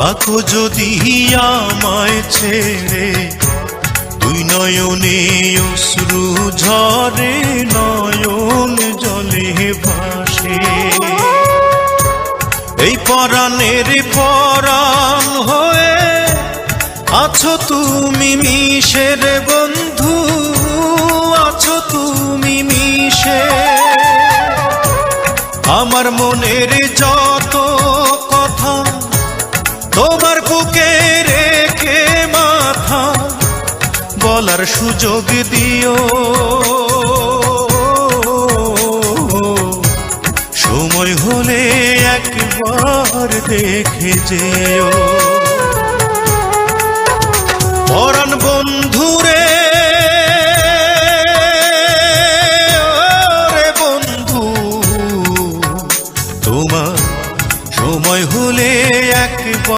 থাকো যদি আমায় ছেড়ে, দুই নয়নে অশ্রু ঝরে, নয়ন জলে ভাসে। এই পরাণের পরাণ হয়ে আছো তুমি মিশের বন্ধু, আছো তুমি মিশে। আমার মনের যত তোমার বুকে রেখে মাথা বলার সুযোগ দিও। সময় হলে একবার দেখে যেও। পরাণ বন্ধুরে বন্ধু, তোমার সময় হলে একবার